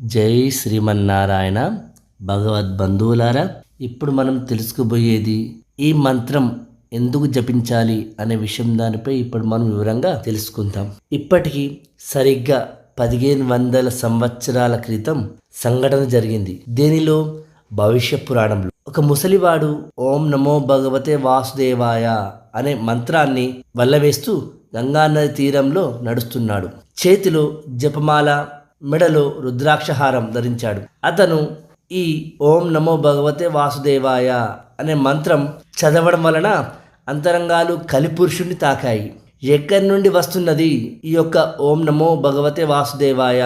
జై శ్రీమన్నారాయణ భగవద్ బంధువులారా ఇప్పుడు మనం తెలుసుకోబోయేది ఈ మంత్రం ఎందుకు జపించాలి అనే విషయం దానిపై ఇప్పుడు మనం వివరంగా తెలుసుకుందాం. ఇప్పటికీ సరిగ్గా పదిహేను వందల సంవత్సరాల క్రితం సంఘటన జరిగింది. దీనిలో భవిష్య పురాణంలో ఒక ముసలివాడు ఓం నమో భగవతే వాసుదేవాయ అనే మంత్రాన్ని వల్లవేస్తూ గంగానది తీరంలో నడుస్తున్నాడు. చేతిలో జపమాల మెడలో రుద్రాక్షహారం ధరించాడు. అతను ఈ ఓం నమో భగవతే వాసుదేవాయ అనే మంత్రం చదవడం వలన అంతరంగాలు కలిపురుషుణ్ణి తాకాయి. ఎక్కడి నుండి వస్తున్నది ఈ యొక్క ఓం నమో భగవతే వాసుదేవాయ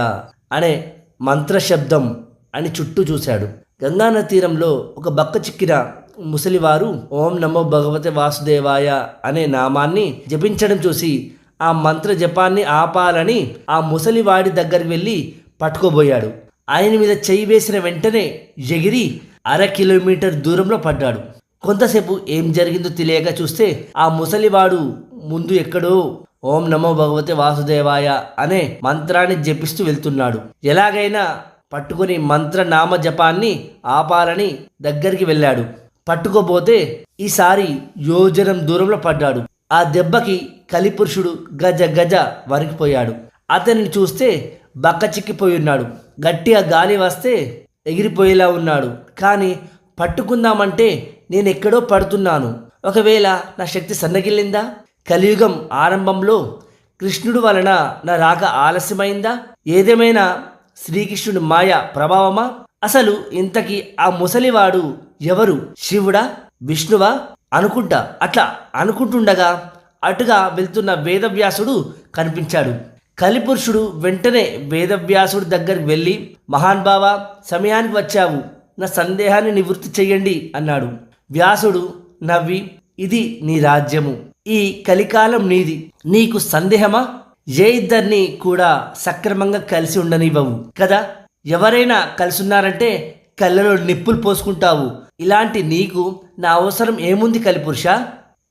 అనే మంత్ర శబ్దం అని చుట్టూ చూశాడు. గంగానది తీరంలో ఒక బక్క చిక్కిన ముసలివారు ఓం నమో భగవతే వాసుదేవాయ అనే నామాన్ని జపించడం చూసి ఆ మంత్ర జపాన్ని ఆపాలని ఆ ముసలివాడి దగ్గరికి వెళ్ళి పట్టుకోబోయాడు. ఆయన మీద చెయ్యి వేసిన వెంటనే ఎగిరి అర కిలోమీటర్ దూరంలో పడ్డాడు. కొంతసేపు ఏం జరిగిందో తెలియక చూస్తే ఆ ముసలివాడు ముందు ఎక్కడో ఓం నమో భగవతే వాసుదేవాయ అనే మంత్రాన్ని జపిస్తూ వెళ్తున్నాడు. ఎలాగైనా పట్టుకుని మంత్ర నామ జపాన్ని ఆపాలని దగ్గరికి వెళ్ళాడు. పట్టుకోబోతే ఈసారి యోజనం దూరంలో పడ్డాడు. ఆ దెబ్బకి కలిపురుషుడు గజ గజ వణికిపోయాడు. అతనిని చూస్తే బక్క చిక్కిపోయి ఉన్నాడు. గట్టిగా గాలి వస్తే ఎగిరిపోయేలా ఉన్నాడు. కానీ పట్టుకుందామంటే నేను ఎక్కడో పడుతున్నాను. ఒకవేళ నా శక్తి సన్నగిల్లిందా? కలియుగం ఆరంభంలో కృష్ణుడు వలన నా రాక ఆలస్యమైందా? ఏదేమైనా శ్రీకృష్ణుడి మాయ ప్రభావమా? అసలు ఇంతకీ ఆ ముసలివాడు ఎవరు? శివుడా? విష్ణువా? అనుకుంటా. అట్లా అనుకుంటుండగా అటుగా వెళ్తున్న వేదవ్యాసుడు కనిపించాడు. కలిపురుషుడు వెంటనే వేదవ్యాసుడి దగ్గరికి వెళ్ళి మహాన్ బావా సమయానికి వచ్చావు. నా సందేహాన్ని నివృత్తి చెయ్యండి అన్నాడు. వ్యాసుడు నవ్వి ఇది నీ రాజ్యము. ఈ కలికాలం నీది. నీకు సందేహమా? ఏ ఇద్దరిని కూడా సక్రమంగా కలిసి ఉండనివ్వవు. కదా? ఎవరైనా కలిసి ఉన్నారంటే కళ్ళలో నిప్పులు పోసుకుంటావు. ఇలాంటి నీకు నా అవసరం ఏముంది కలిపురుష?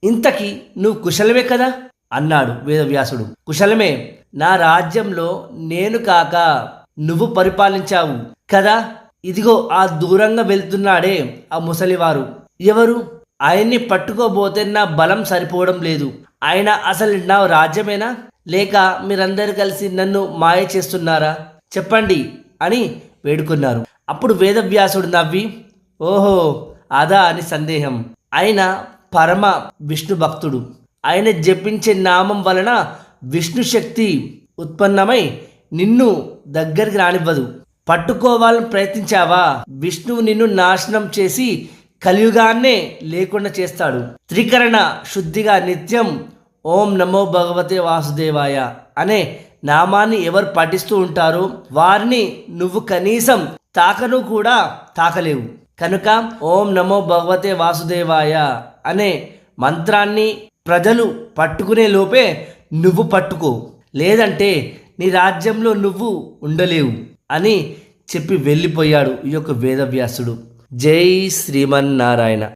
ఇంతకీ నువ్వు కుశలమే కదా? అన్నాడు వేదవ్యాసుడు. కుశలమే. నా రాజ్యంలో నేను కాక నువ్వు పరిపాలించావు కదా? ఇదిగో ఆ దూరంగా వెళ్తున్నాడే ఆ ముసలివారు. ఎవరు? ఆయన్ని పట్టుకోబోతే నా బలం సరిపోవడం లేదు. ఆయన అసలు నా రాజ్యమేనా? లేక మీరందరూ కలిసి నన్ను మాయ చేస్తున్నారా? చెప్పండి అని వేడుకున్నారు. అప్పుడు వేదవ్యాసుడు నవ్వి ఓహో అదా అని సందేహం. ఆయన పరమ విష్ణు భక్తుడు. ఆయన జపించే నామం వలన విష్ణు శక్తి ఉత్పన్నమై నిన్ను దగ్గరికి రానివ్వదు. పట్టుకోవాలని ప్రయత్నించావా? విష్ణువు నిన్ను నాశనం చేసి కలియుగాన్నే లేకుండా చేస్తాడు. త్రికరణ శుద్ధిగా నిత్యం ఓం నమో భగవతే వాసుదేవాయ అనే నామాన్ని ఎవరు పఠిస్తూ ఉంటారో వారిని నువ్వు కనీసం తాకను కూడా తాకలేవు. కనుక ఓం నమో భగవతే వాసుదేవాయ అనే మంత్రాన్ని ప్రజలు పట్టుకునే లోపే నువ్వు పట్టుకో. లేదంటే నీ రాజ్యంలో నువ్వు ఉండలేవు అని చెప్పి వెళ్ళిపోయాడు ఈ యొక్క వేదవ్యాసుడు. జై శ్రీమన్నారాయణ.